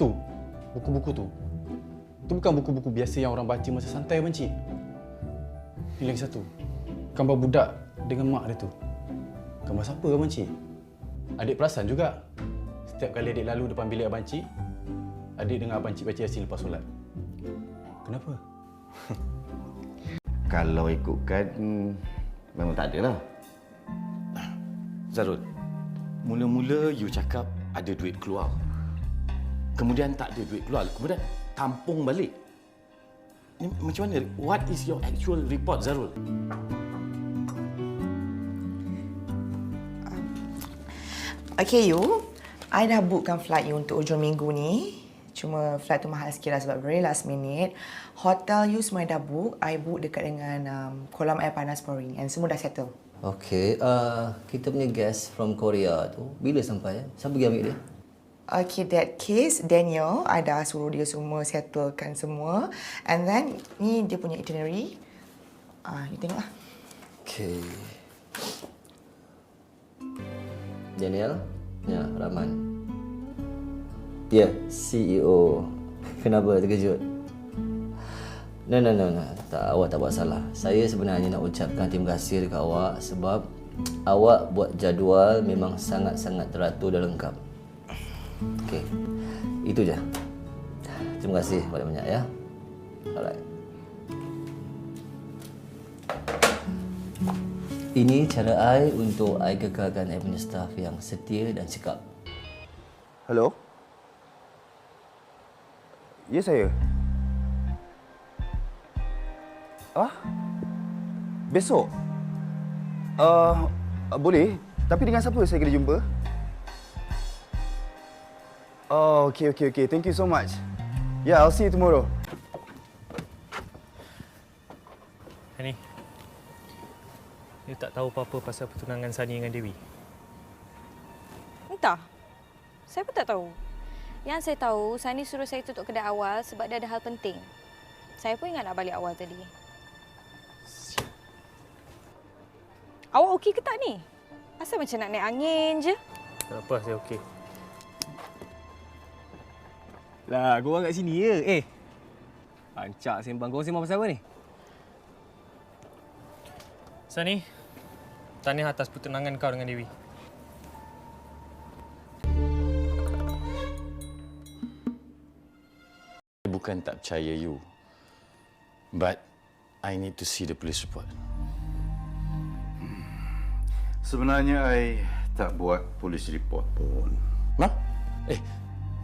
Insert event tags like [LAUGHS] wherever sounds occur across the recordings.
Tu, buku-buku tu. Tu bukan buku-buku biasa yang orang baca masa santai abang cik. Ini lagi satu. Gambar budak dengan mak dia tu. Gambar siapa abang cik? Adik perasan juga. Setiap kali adik lalu depan bilik abang cik, adik dengar abang cik baca Yasin lepas solat. Kenapa? [LAUGHS] Kalau ikutkan, memang tak ada lah. Zarul, mula-mula you cakap ada duit keluar. Kemudian tak ada duit keluar. Kemudian tampung balik. Ni macam mana? What is your actual report, Zarul? Okay, you. I dah bookkan flight you untuk hujung minggu ni. Cuma flight tu mahal sikit lah sebab very last minute. Hotel you semua dah book. I book dekat dengan um, kolam air panas pouring and semua dah settle. Okay, uh, kita punya guest from Korea tu bila sampai? Siapa pergi ambil dia? Okay, that case, Daniel, I dah suruh dia semua settlekan semua. And then, ni dia punya itinerary. Ah, you tengok lah. Okay. Daniel? Ya, Rahman. Ya, CEO. Kenapa terkejut? No, no, no, no. Tak, awak tak buat salah. Saya sebenarnya nak ucapkan terima kasih dekat awak sebab awak buat jadual memang sangat-sangat teratur dan lengkap. Okey. Itu je. Terima kasih banyak-banyak ya. Alright. Ini cara I untuk I kekalkan I punya staff yang setia dan cekap. Hello? Ya, saya. Ah? Besok? Uh, boleh. Tapi dengan siapa saya kena jumpa? Oh, okay, okay, okay. Thank you so much. Yeah, I'll see you tomorrow. Hani, you tak tahu apa-apa pasal pertunangan Sani dengan Dewi? Entah. Saya pun tak tahu. Yang saya tahu, Sani suruh saya tutup kedai awal sebab dia ada hal penting. Saya pun ingat nak balik awal tadi. Awak okey ke tak ni? Asal macam nak naik angin je? Tak apa, saya okey. Lah, korang kat sini ya? Eh, pancak sembang. Korang sembang pasal apa ni? Sani, tahniah atas pertunangan kau dengan Dewi. Bukan tak percaya you. But I need to see the police report. Sebenarnya, I tak buat polis report pun. Ma? Eh,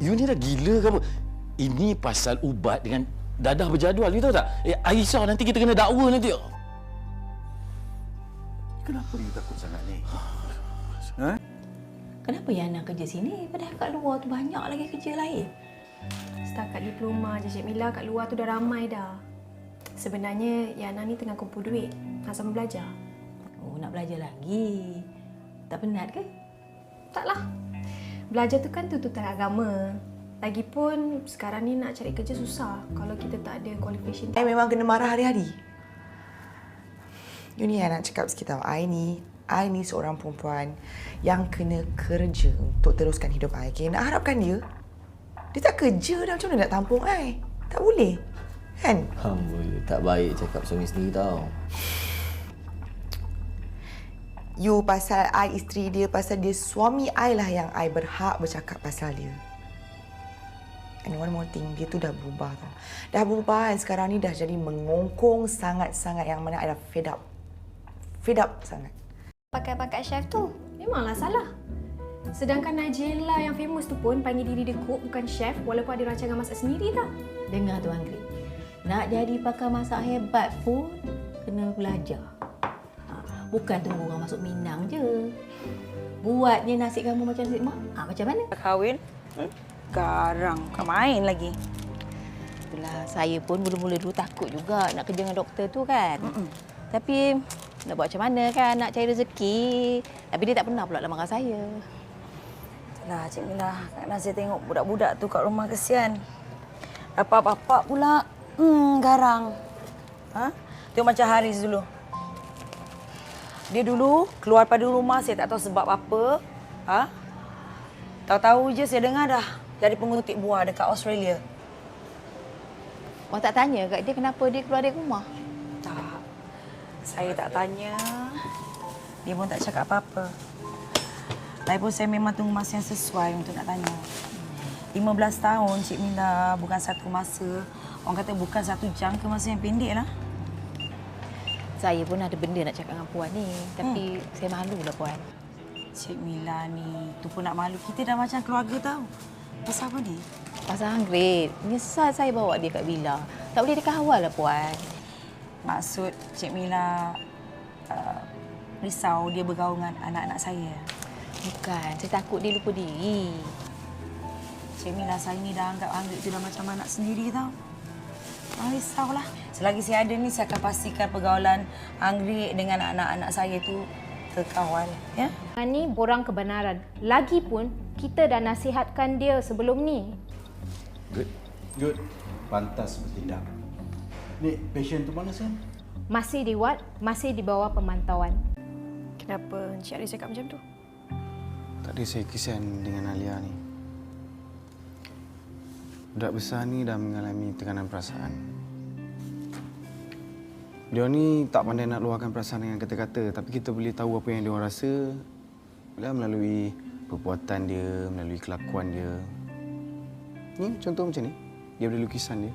you ni dah gila ke apa? Ini pasal ubat dengan dadah berjadual, you tahu tak? Eh, Aisyah nanti kita kena dakwa nanti. Kenapa you takut sangat ni? Kenapa Yana kerja sini padahal kat luar tu banyak lagi kerja lain? Setakat diploma je Cik Mila kat luar tu dah ramai dah. Sebenarnya Yana ni tengah kumpul duit nak sama belajar. Oh, nak belajar lagi. Tak penat ke? Taklah. Belajar tu kan tuntutan agama. Lagipun sekarang ni nak cari kerja susah kalau kita tak ada qualification. I memang kena marah hari-hari. You ni nak cakap sikit tau. I ni, I ni seorang perempuan yang kena kerja untuk teruskan hidup I. Okay? Nak harapkan dia, dia tak kerja dah macam mana nak tampung I? Tak boleh. Kan? Alhamdulillah. Tak baik cakap suami sendiri tau. You pasal I isteri dia, pasal dia suami I lah yang I berhak bercakap pasal dia. And one more thing, dia tu dah berubah tau. Dah berubah dan sekarang ni dah jadi mengongkong sangat-sangat yang mana I dah fed up. Fed up sangat. Pakai-pakai chef tu. Memanglah salah. Sedangkan Najela yang famous tu pun panggil diri dia cook bukan chef walaupun ada rancangan masak sendiri tau. Dengar Tuan Greg. Nak jadi pakar masak hebat pun kena belajar. Bukan tunggu orang masuk Minang je. Buatnya nasi kamu macam nasi mak. Ha, macam mana? Kahwin? Garang. Kau main lagi. Itulah saya pun mula-mula dulu takut juga nak kerja dengan doktor tu kan. Mm-mm. Tapi nak buat macam mana kan nak cari rezeki. Tapi dia tak pernah pula lamarkan saya. Lah, Cik Mila. Kadang saya tengok budak-budak tu kat rumah kesian. Bapak-bapak pula, hmm, garang. Ha? Tengok macam Haris dulu. Dia dulu keluar pada rumah, saya tak tahu sebab apa. Ha? Tahu-tahu je saya dengar dah jadi pengutik buah dekat Australia. Orang tak tanya kat dia kenapa dia keluar dari rumah? Tak. Saya tak tanya. Dia pun tak cakap apa-apa. Lagipun saya memang tunggu masa yang sesuai untuk nak tanya. 15 tahun Cik Mila bukan satu masa. Orang kata bukan satu jangka masa yang pendek lah. Saya pun ada benda nak cakap dengan Puan ni. Tapi hmm. saya malu lah Puan. Cik Mila ni, tu pun nak malu. Kita dah macam keluarga tau. Pasal apa dia? Pasal Anggrek, nyesal saya bawa dia kat villa. Tak boleh dikawal lah Puan. Maksud Cik Mila uh, risau dia bergaul dengan anak-anak saya. Bukan, saya takut dia lupa diri. Cik Mila, saya ni dah anggap Anggrek tu dah macam anak sendiri tau. Jangan risaulah. Selagi saya ada ni, saya akan pastikan pergaulan Anggrek dengan anak-anak saya tu terkawal. Ya? Ini borang kebenaran. Lagipun, kita dah nasihatkan dia sebelum ni. Good. Good. Pantas bertindak. Ni, pasien tu mana, Sen? Masih di ward, masih di bawah pemantauan. Kenapa Encik Aris cakap macam tu? Tadi saya kesian dengan Alia ni. Budak besar ni dah mengalami tekanan perasaan. Dia ni tak pandai nak luahkan perasaan dengan kata-kata, tapi kita boleh tahu apa yang dia orang rasa bila melalui perbuatan dia, melalui kelakuan dia. Ni contoh macam ni. Dia ada lukisan dia.